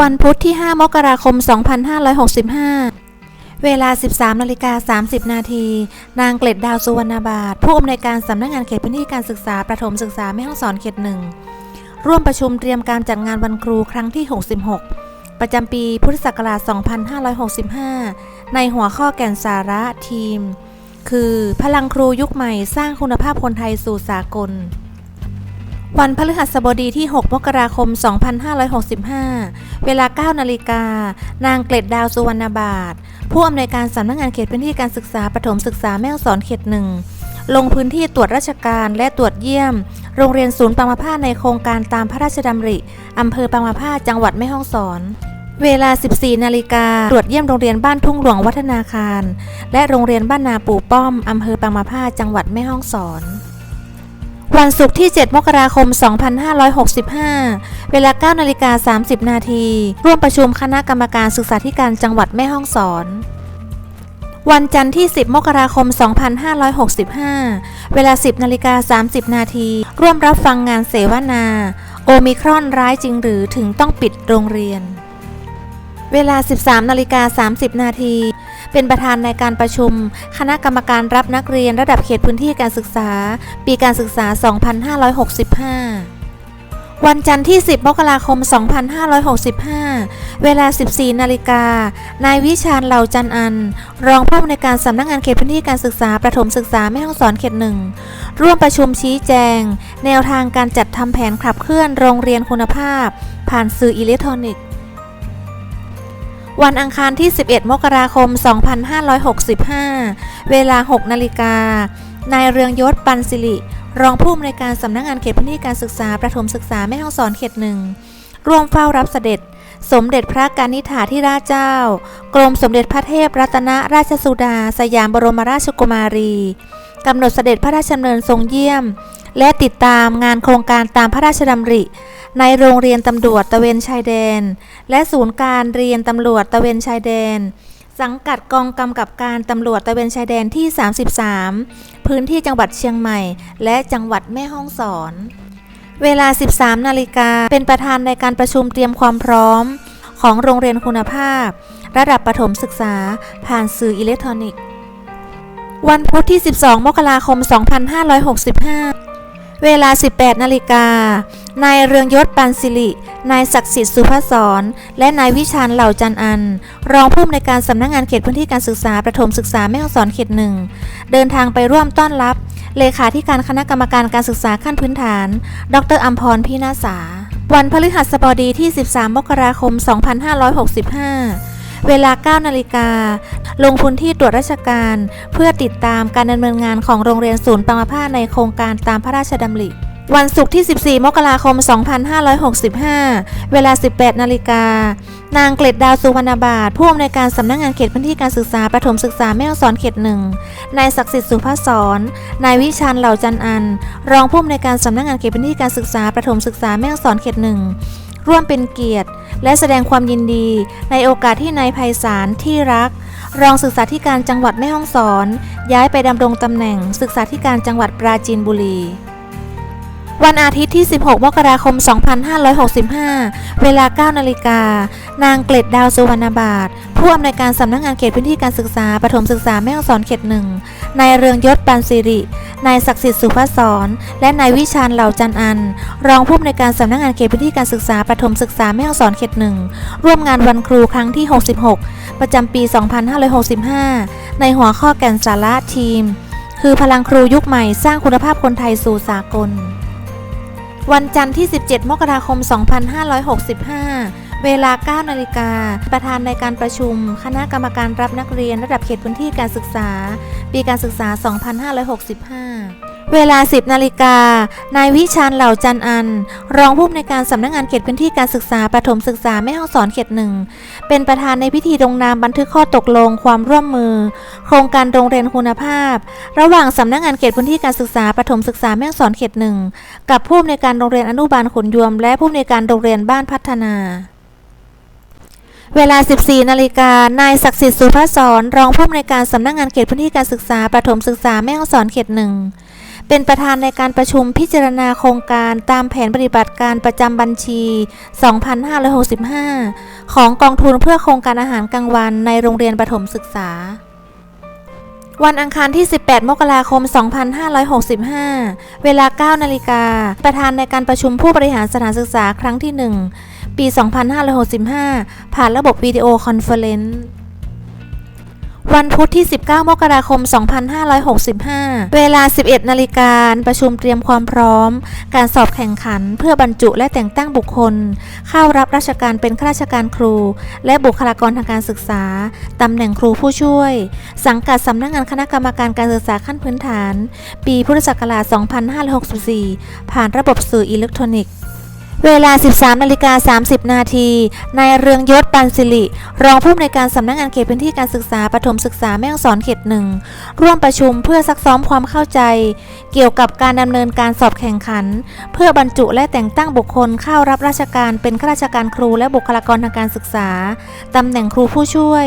วันพุธที่ 5 มกราคม 2565 เวลา 13นาฬิกา30 นาที นางเกล็ดดาวสุวรรณบาทผู้อำนวยการสำนักงานเขตพื้นที่การศึกษา ประถมศึกษาแม่ฮ่องสอนเขตหนึ่ง ร่วมประชุมเตรียมการจัดงานวันครูครั้งที่ 66 ประจำปีพุทธศักราช 2565 ในหัวข้อแก่นสาระทีม คือ พลังครูยุคใหม่สร้างคุณภาพคนไทยสู่สากล วันพฤหัสบดีที่ 6 มกราคม 2565 เวลา 9 นาฬิกา นางเกล็ดดาวสุวรรณบาท ผู้อำนวยการสำนักงานเขตพื้นที่การศึกษาประถมศึกษาแม่ฮ่องสอนเขตหนึ่ง ลงพื้นที่ตรวจราชการและตรวจเยี่ยม โรงเรียนศูนย์ปังมะผ้าในโครงการตามพระราชดำริ อำเภอปังมะผ้าจังหวัดแม่ฮ่องสอน เวลา 14 นาฬิกา ตรวจเยี่ยมโรงเรียนบ้านทุ่งหลวงวัฒนาคาร และโรงเรียนบ้านนาปู่ป้อม อำเภอปังมะผ้าจังหวัดแม่ฮ่องสอน วันศุกร์ที่ 7 มกราคม 2565 เวลา 9 นาฬิกา 30 นาที ร่วมประชุมคณะกรรมการศึกษาธิการจังหวัดแม่ฮ่องสอน วันจันทร์ที่ 10 มกราคม 2565 เวลา 10 นาฬิกา 30 นาที ร่วมรับฟังงานเสวนา โอมิครอนร้ายจริงหรือถึงต้องปิดโรงเรียน เวลา 13นาฬิกา30 นาที เป็นประธานในการประชุม คณะกรรมการรับนักเรียนระดับเขตพื้นที่การศึกษา ปีการศึกษา 2565 วันจันทร์ที่ 10 มกราคม 2565 เวลา 14 นาฬิกา นายวิชาญเหล่าจันอัน รองผู้อำนวยการสำนักงานเขตพื้นที่การศึกษา ประถมศึกษาแม่ฮ่องสอนเขตหนึ่ง ร่วมประชุมชี้แจง แนวทางการจัดทำแผนขับเคลื่อนโรงเรียนคุณภาพ ผ่านสื่ออิเล็กทรอนิกส์ วันอังคารที่ 11 มกราคม 2565 เวลา 6 นาฬิกา นายเรืองยศปันสิริ รองผู้อำนวยการสำนักงานเขตพื้นที่การศึกษา ประถมศึกษาแม่ฮ่องสอนเขตหนึ่ง ร่วมเฝ้ารับเสด็จ สมเด็จพระกนิษฐาธิราชเจ้า กรมสมเด็จพระเทพรัตนราชสุดา สยามบรมราชกุมารี กำหนดเสด็จพระราชดำเนินทรงเยี่ยม และติดตามงานโครงการตามพระราชดำริ ในโรงเรียนตำรวจตะเวนชายแดน และศูนย์การเรียนตำรวจตะเวนชายแดน สังกัดกองกำกับการตำรวจตะเวนชายแดนที่ 33 พื้นที่จังหวัดเชียงใหม่ และจังหวัดแม่ฮ่องสอน เวลา 13 นาฬิกาเป็นประธานในการประชุมเตรียมความพร้อม ของโรงเรียนคุณภาพ ระดับประถมศึกษาผ่านสื่ออิเล็กทรอนิกส์ วันพุธที่ 12 มกราคม 2565 เวลา 18 นาฬิกา นายเรืองยศปันสิริ นายศักดิ์สิทธิ์สุภศร และนายวิชาญเหล่าจันอัน รองผู้อำนวยการสำนักงานเขตพื้นที่การศึกษาประถมศึกษาแม่ฮ่องสอนเขตหนึ่ง เดินทางไปร่วมต้อนรับ เลขาธิการคณะกรรมการการศึกษาขั้นพื้นฐาน ดรอัมพรพินาสา วันพฤหัสบดีที่ 13 มกราคม 2565 เวลา 9 นาฬิกา ลงพื้นที่ตรวจราชการ เพื่อติดตามการดำเนินงานของโรงเรียนศูนย์ปังมะผ้าในโครงการตามพระราชดำริวันศุกร์ที่ 14 มกราคม 2565 เวลา 18 นาฬิกา นางเกล็ดดาวสุวรรณบาท ผู้อำนวยการสำนักงานเขตพื้นที่การศึกษาประถมศึกษาแม่ฮ่องสอนเขตหนึ่ง นายศักดิ์สิทธิ์สุภาศรนนายวิชาญเหล่าจันอัน รองผู้อำนวยการสำนักงานเขตพื้นที่การศึกษาประถมศึกษาแม่ฮ่องสอนเขตหนึ่ง ร่วมเป็นเกียรติ และแสดงความยินดี ในโอกาสที่นายไพศาลที่รัก รองศึกษาธิการจังหวัดแม่ฮ่องสอน ย้ายไปดำรงตำแหน่งศึกษาธิการจังหวัดปราจีนบุรี วันอาทิตย์ที่ 16 มกราคม 2565 เวลา 9 นาฬิกา นางเกล็ดดาวสุวรรณบาทผู้อำนวยการสำนักงานเขตพื้นที่การศึกษาประถมศึกษาแม่ฮ่องสอนเขตหนึ่ง นายเรืองยศปันสิริ นายศักดิ์สิทธิ์สุภศรและนายวิชาญเหล่าจันอัน รองผู้อำนวยการสำนักงานเขตพื้นที่การศึกษาประถมศึกษาแม่ฮ่องสอนเขตหนึ่ง ร่วมงานวันครูครั้งที่ 66 ประจำปี 2565 ในหัวข้อแก่นสาระทีม คือพลังครูยุคใหม่สร้างคุณภาพคนไทยสู่สากล วันจันทร์ที่ 17 มกราคม 2565 เวลา 9 นาฬิกา ประธานในการประชุม คณะกรรมการรับนักเรียนระดับเขตพื้นที่การศึกษา ปีการศึกษา 2565 เวลา 10 นาฬิกา นายวิชาญเหล่าจันอัน รองผู้อำนวยการสำนักงานเขตพื้นที่การศึกษาประถมศึกษาแม่ฮ่องสอนเขตหนึ่ง เป็นประธานในพิธีลงนามบันทึกข้อตกลงความร่วมมือ โครงการโรงเรียนคุณภาพ ระหว่างสำนักงานเขตพื้นที่การศึกษาประถมศึกษาแม่ฮ่องสอนเขตหนึ่ง กับผู้อำนวยการโรงเรียนอนุบาลขุนยวม และผู้อำนวยการโรงเรียนบ้านพัฒนาเวลา 14 นาฬิกา นายศักดิ์สิทธิ์สุภศรรองผู้อำนวยการสำนักงานเขตพื้นที่การศึกษาประถมศึกษาแม่ฮ่องสอนเขตหนึ่ง เป็นประธานในการประชุมพิจารณาโครงการตามแผนปฏิบัติการประจำบัญชี 2565 ของกองทุนเพื่อโครงการอาหารกลางวันในโรงเรียนประถมศึกษา วันอังคารที่ 18 มกราคม 2565 เวลา 9 นาฬิกา ประธานในการประชุมผู้บริหารสถานศึกษาครั้งที่ 1 ปี 2565 ผ่านระบบวิดีโอคอนเฟอเรนซ์ วันพุธที่ 19 มกราคม 2565 เวลา 11 นาฬิกาประชุมเตรียมความพร้อม การสอบแข่งขันเพื่อบรรจุและแต่งตั้งบุคคล เข้ารับราชการเป็นข้าราชการครู และบุคลากรทางการศึกษา ตำแหน่งครูผู้ช่วย สังกัดสำนักงานคณะกรรมการการศึกษาขั้นพื้นฐาน ปีพุทธศักราช 2564 ผ่านระบบสื่ออิเล็กทรอนิกส์ เวลา 13นาฬิกา30 นาที นายเรืองยศปันสิริ รองผู้อำนวยการสำนักงานเขตพื้นที่การศึกษาปฐมศึกษาแม่ฮ่องสอนเขตหนึ่ง ร่วมประชุมเพื่อซักซ้อมความเข้าใจ เกี่ยวกับการดำเนินการสอบแข่งขัน เพื่อบรรจุและแต่งตั้งบุคคลเข้ารับราชการเป็นข้าราชการครูและบุคลากรทางการศึกษา ตำแหน่งครูผู้ช่วย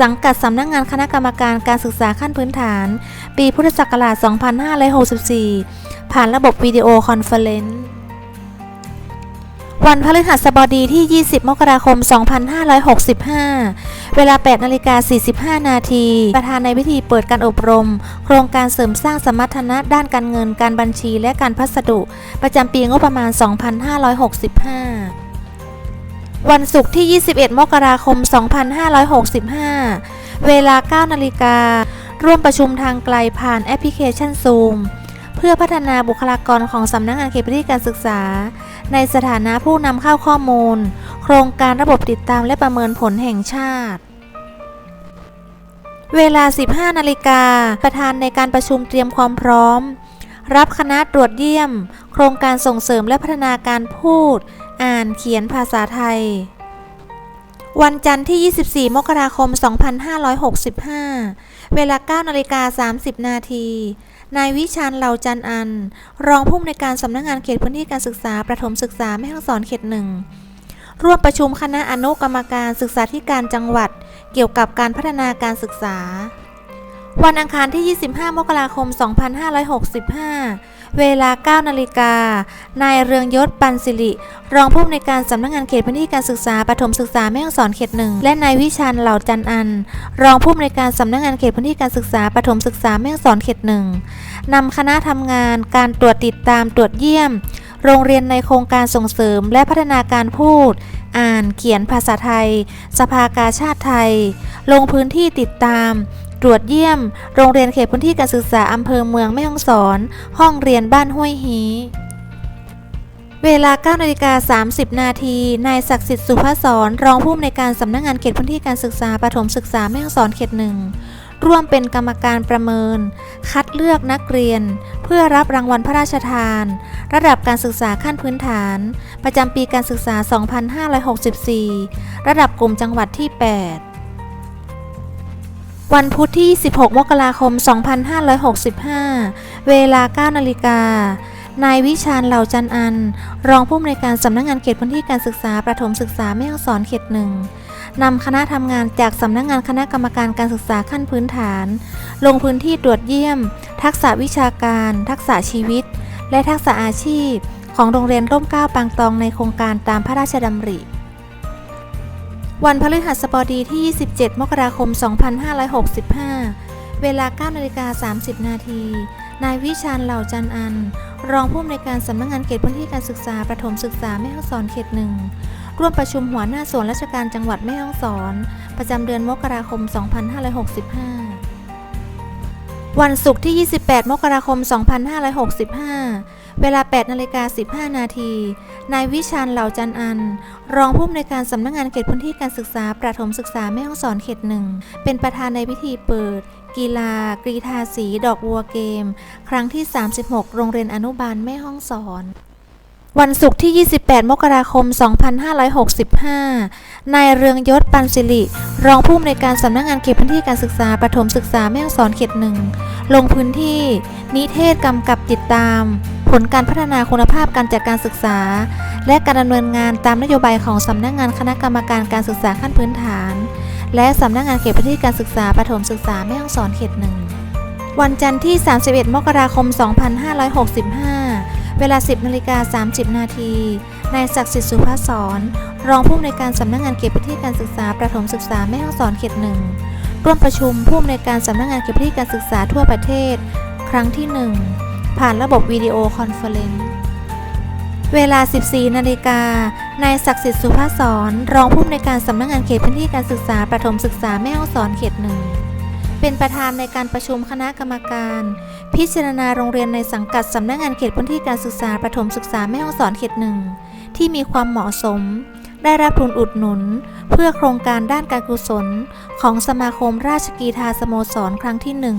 สังกัดสำนักงานคณะกรรมการการศึกษาขั้นพื้นฐาน ปีพุทธศักราช 2564 ผ่านระบบวิดีโอคอนเฟอเรนซ์ วันพฤหัสบดีที่ 20 มกราคม 2565 เวลา 8 นาฬิกา 45 นาที ประธานในพิธีเปิดการอบรม โครงการเสริมสร้างสมรรถนะด้านการเงินการบัญชีและการพัสดุ ประจำปีงบประมาณ 2565 วันศุกร์ที่ 21 มกราคม 2565 เวลา 9 นาฬิการ่วมประชุมทางไกลผ่านแอปพลิเคชัน Zoom พื่อพัฒนาบุคลากรของสำนักงานเขตพื้นที่การศึกษา ในสถานะผู้นำเข้าข้อมูล โครงการระบบติดตามและประเมินผลแห่งชาติ เวลา 15 นาฬิกา ประธานในการประชุมเตรียมความพร้อม รับคณะตรวจเยี่ยม โครงการส่งเสริมและพัฒนาการพูด อ่านเขียนภาษาไทย วันจันทร์ที่ 24 มกราคม 2565 เวลา 9 นาฬิกา 30 นาที นายวิชานเหล่าจันอัน รองผู้อำนวยการสำนักงานเขตพื้นที่การศึกษาประถมศึกษาแม่ฮ่องสอนเขตหนึ่งร่วมประชุมคณะอนุกรรมการศึกษาธิการจังหวัด เกี่ยวกับการพัฒนาการศึกษา วันอังคารที่ 25 มกราคม 2565 เวลา 9 นาฬิกา นายเรืองยศปันสิริ รองผู้อำนวยการสำนักงานเขตพื้นที่การศึกษาประถมศึกษาแม่ฮ่องสอนเขตหนึ่งและนายวิชาญเหล่าจันอัน รองผู้อำนวยการสำนักงานเขตพื้นที่การศึกษาประถมศึกษาแม่ฮ่องสอนเขตหนึ่งนำคณะทำงานการตรวจติดตามตรวจเยี่ยม โรงเรียนในโครงการส่งเสริม และพัฒนาการพูด อ่านเขียนภาษาไทย สภากาชาติไทย ลงพื้นที่ติดตาม ตรวจเยี่ยม โรงเรียนเขตพื้นที่การศึกษาอำเภอเมืองแม่ฮ่องสอน ห้องเรียนบ้านห้วยฮีเวลา9นาฬิกา30 นาที นายศักดิ์สิทธิ์สุภาสรรองผู้อำนวยการสำนักงานเขตพื้นที่การศึกษาประถมศึกษาแม่ฮ่องสอนเขตหนึ่งร่วมเป็นกรรมการประเมิน คัดเลือกนักเรียน เพื่อรับรางวัลพระราชทาน ระดับการศึกษาขั้นพื้นฐาน ประจำปีการศึกษา 2564 ระดับกลุ่มจังหวัดที่ 8 วันพุธที่ 16 มกราคม 2565 เวลา 9 นาฬิกา นายวิชาญเหล่าจันอัน รองผู้อำนวยการสำนักงานเขตพื้นที่การศึกษาประถมศึกษาแม่ฮ่องสอนเขตหนึ่งนำคณะทำงานจากสำนักงานคณะกรรมการการศึกษาขั้นพื้นฐาน ลงพื้นที่ตรวจเยี่ยม ทักษะวิชาการ ทักษะชีวิต และทักษะอาชีพ ของโรงเรียนร่มเกล้าปางตองในโครงการตามพระราชดำริ วันพฤหัสบดีที่ 27 มกราคม 2565 เวลา9นาฬิกา30 นาที นายวิชาญเหล่าจันอัน รองผู้อำนวยการสำนักงานเขตพื้นที่การศึกษาประถมศึกษาแม่ฮ่องสอนเขตหนึ่งร่วมประชุมหัวหน้าส่วนราชการจังหวัดแม่ฮ่องสอน ประจำเดือนมกราคม 2565 วันศุกร์ที่ 28 มกราคม 2565 เวลา8นาฬิกา15 นาที นายวิชาญเหล่าจันอัน รองผู้อำนวยการสำนักงานเขตพื้นที่การศึกษา ประถมศึกษาแม่ฮ่องสอนเขตหนึ่ง เป็นประธานในพิธีเปิด กีฬา กรีธาสี ดอกบัวเกม ครั้งที่ 36 โรงเรียนอนุบาลแม่ฮ่องสอนวันศุกร์ที่ 28 มกราคม 2565 นายเรืองยศปันสิริ รองผู้อำนวยการสำนักงานเขตพื้นที่การศึกษาประถมศึกษาแม่ฮ่องสอนเขตหนึ่ง ลงพื้นที่ นิเทศกำกับติดตาม ลการพัฒนาคุณภาพการจัดการศึกษา และการดำเนินงานตามนโยบายของสำนักงานคณะกรรมการการศึกษาขั้นพื้นฐาน และสำนักงานเขตพื้นที่การศึกษาประถมศึกษาแม่ฮ่องสอนเขตหนึ่งวันจันทร์ที่ 31 มกราคม 2565 เวลา 10นาฬิกา30 นาทีนายศักดิ์สิทธิ์สุภาสรรองผู้อำนวยการสำนักงานเขตพื้นที่การศึกษาประถมศึกษาแม่ฮ่องสอนเขตหนึ่งร่วมประชุมผู้อำนวยการสำนักงานเขตพื้นที่การศึกษาทั่วประเทศ ครั้งที่ 1 ผ่านระบบวิดีโอคอนเฟอเรนซ์เวลา 14 นาฬิกา นายศักดิ์สิทธิ์สุภาสรรองผู้อำนวยการสำนักงานเขตพื้นที่การศึกษาประถมศึกษาแม่ฮ่องสอนเขตหนึ่ง เป็นประธานในการประชุมคณะกรรมการ พิจารณาโรงเรียนในสังกัดสำนักงานเขตพื้นที่การศึกษาประถมศึกษาแม่ฮ่องสอนเขตหนึ่งที่มีความเหมาะสม ได้รับทุนอุดหนุน เพื่อโครงการด้านการกุศล ของสมาคมราชกีฬาสโมสรครั้งที่หนึ่ง